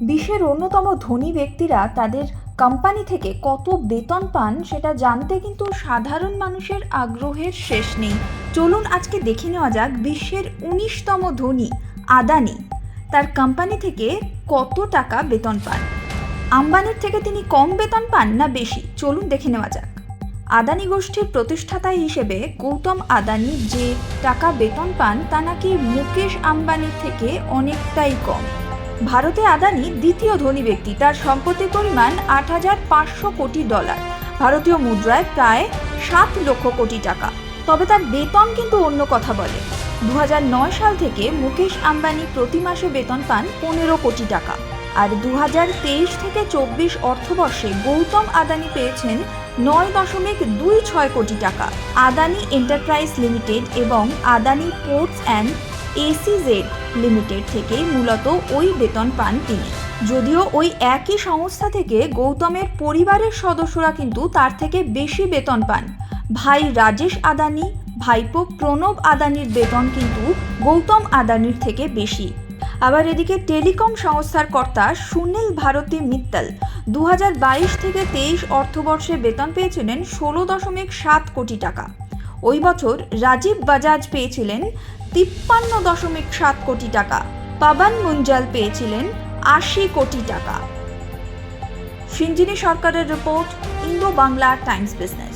বিশ্বের অন্যতম ধনী ব্যক্তিরা তাদের কোম্পানি থেকে কত বেতন পান সেটা জানতে কিন্তু সাধারণ মানুষের আগ্রহের শেষ নেই। চলুন আজকে দেখে নেওয়া যাক বিশ্বের উনিশতম ধনী, আদানি, তার কোম্পানি থেকে কত টাকা বেতন পান। আম্বানির থেকে তিনি কম বেতন পান না বেশি? চলুন দেখে নেওয়া যাক। আদানি গোষ্ঠীর প্রতিষ্ঠাতা হিসেবে গৌতম আদানি যে টাকা বেতন পান তা নাকি মুকেশ আম্বানির থেকে অনেকটাই কম। ভারতে আদানি দ্বিতীয় ধনী ব্যক্তি। তার সম্পত্তির পরিমাণ আট হাজার পাঁচশো কোটি ডলার। ভারতীয় মুদ্রায় প্রায় সাত লক্ষ কোটি টাকা। তবে তার বেতন কিন্তু অন্য কথা বলে। দু হাজার নয় সাল থেকে মুকেশ আম্বানি প্রতি মাসে বেতন পান পনেরো কোটি টাকা। আর দু হাজার তেইশ থেকে চব্বিশ অর্থবর্ষে গৌতম আদানি পেয়েছেন নয় দশমিক দুই ছয় কোটি টাকা। আদানি এন্টারপ্রাইজ লিমিটেড এবং Adani ports and SEZ limited থেকে মূলত ওই বেতন পান তিনি। যদিও ওই একই সংস্থা থেকে গৌতমের পরিবারের সদস্যরা কিন্তু তার থেকে বেশি বেতন পান। ভাই রাজেশ আদানি, ভাইপো প্রণব আদানির বেতন কিন্তু গৌতম আদানির থেকে বেশি। আবার এদিকে টেলিকম সংস্থার কর্তা সুনীল ভারতী মিত্তাল দু হাজার বাইশ থেকে তেইশ অর্থবর্ষে বেতন পেয়েছিলেন ষোলো দশমিক সাত কোটি টাকা। ওই বছর রাজীব বাজাজ পেয়েছিলেন তিপ্পান্ন দশমিক সাত কোটি টাকা। পাবান মুঞ্জাল পেয়েছিলেন আশি কোটি টাকা। সিঞ্জিনী সরকারের report, Indo Bangla times business.